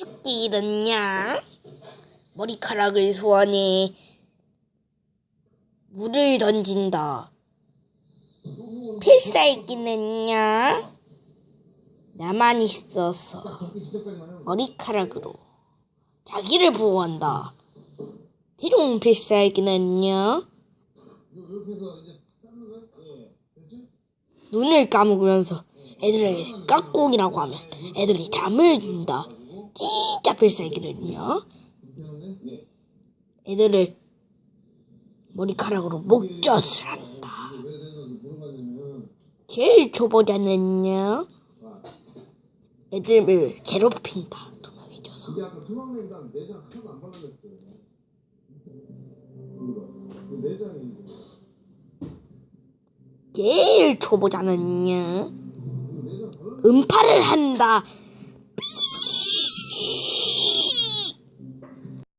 스키는냐? 머리카락을 소환해 물을 던진다. 필살기는냐? 나만 있어서 머리카락으로 자기를 보호한다. 대룡 필살기는요? 눈을 감으면서 애들에게 깍꿍이라고 하면 애들이 잠을 든다. 진짜 필살기는요? 애들을 머리카락으로 목젖을 한다. 제일 초보자는요? 애들을 괴롭힌다. 내장이 제일 초보자는요? 음파를 한다.